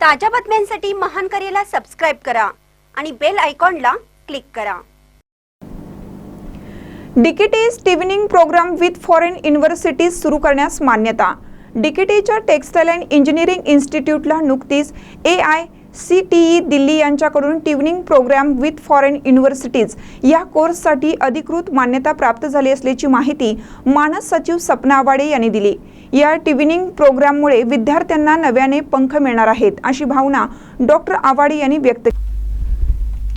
ताज्या बातम्यांसाठी महान करेला सबस्क्राईब करा आणि बेल आयकॉनला क्लिक करा. DKT twinning programme with foreign universities सुरू करण्यास मान्यता. डीकेटीच्या टेक्स्टाईल अँड इंजिनिअरिंग इन्स्टिट्यूटला नुकतीच A I C T E Delhi यांच्याकडून twinning programme with foreign universities या कोर्ससाठी अधिकृत मान्यता प्राप्त झाली असल्याची माहिती मानस सचिव सपना आवाडे यांनी दिली. या ट्युनिंग प्रोग्राममुळे विद्यार्थ्यांना नव्याने पंख मिळणार आहेत अशी भावना डॉक्टर आवाडे यांनी व्यक्त केली.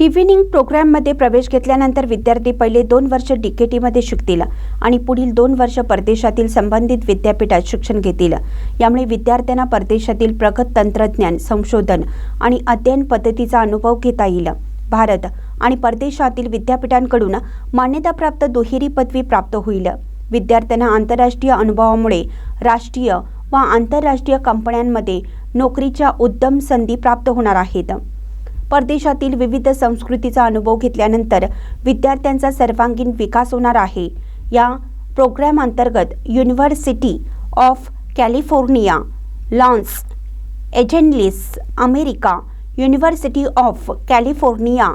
टिव्हिनिंग प्रोग्राममध्ये प्रवेश घेतल्यानंतर विद्यार्थी पहिले दोन वर्ष डीकेटीमध्ये शिकतील आणि पुढील दोन वर्ष परदेशातील संबंधित विद्यापीठात शिक्षण घेतील. यामुळे विद्यार्थ्यांना परदेशातील प्रगत तंत्रज्ञान संशोधन आणि अध्ययन पद्धतीचा अनुभव घेता येईल. भारत आणि परदेशातील विद्यापीठांकडून मान्यताप्राप्त दुहेरी पदवी प्राप्त होईल. विद्यार्थ्यांना आंतरराष्ट्रीय अनुभवामुळे राष्ट्रीय व आंतरराष्ट्रीय कंपन्यांमध्ये नोकरीच्या उद्यम संधी प्राप्त होणार आहेत. परदेशातील विविध संस्कृतीचा अनुभव घेतल्यानंतर विद्यार्थ्यांचा सर्वांगीण विकास होणार आहे. या प्रोग्रॅम अंतर्गत University of California Los Angeles America University of California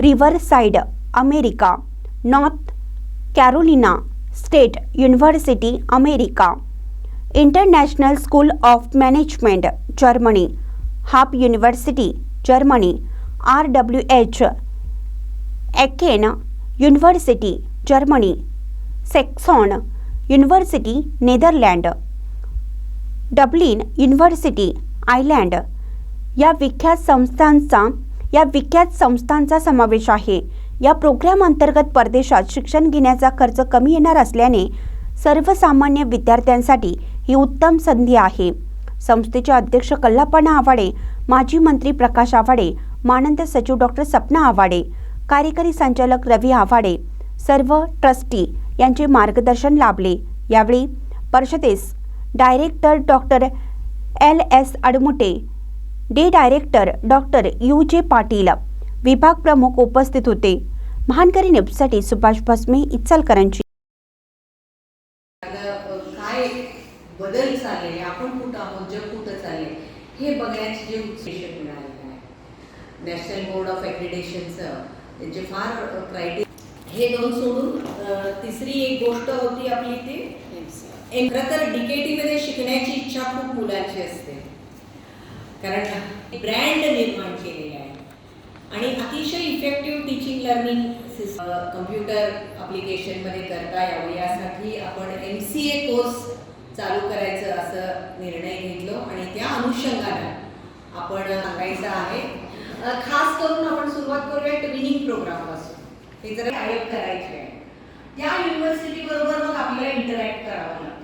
Riverside America North Carolina State University America International School of Management Germany Hof University Germany R W H Aachen University Germany Saxion University Netherland Dublin University Ireland. या विख्यात संस्थांचा या विख्यात संस्थांचा समावेश आहे. या programme अंतर्गत परदेशात शिक्षण घेण्याचा खर्च कमी येणार असल्याने सर्वसामान्य विद्यार्थ्यांसाठी ही उत्तम संधी आहे. संस्थेचे अध्यक्ष कल्लापणा आवाडे माजी मंत्री प्रकाश आवाडे मानंद सचिव डॉक्टर सपना आवाडे कार्यकारी संचालक रवी आवाडे सर्व ट्रस्टी यांचे मार्गदर्शन लाभले. यावेळी परिषदेस director doctor L S Admute day director doctor U J Patil विभाग प्रमुख उपस्थित होते. महानकरी नेपसाठी सुभाष भस्मे इचलकरांची हे बघण्याची जे उत्सेशन मिळालेलं आहे नॅशनल बोर्ड ऑफ ॲक्रिडेशनचं त्यांचे फार क्रायटेरिया हे दोन सोडून तिसरी एक गोष्ट होती आपली ती खरं तर डीकेटी मध्ये शिकण्याची इच्छा खूप मुलांची असते. कारण ब्रँड निर्माण केलेला आहे. आणि अतिशय इफेक्टिव्ह टीचिंग लर्निंग कम्प्युटर ॲप्लिकेशनमध्ये करता यावं यासाठी आपण एम सी ए कोर्स चालू करायचं असं निर्णय घेतलो आणि त्या अनुषंगानं आपण सांगायचं आहे. खास करून आपण सुरुवात करूया ट्विनिंग प्रोग्रामपासून. हे जर आयोग करायचे आहे त्या युनिव्हर्सिटी बरोबर मग आपल्याला इंटरॅक्ट करावं लागतं.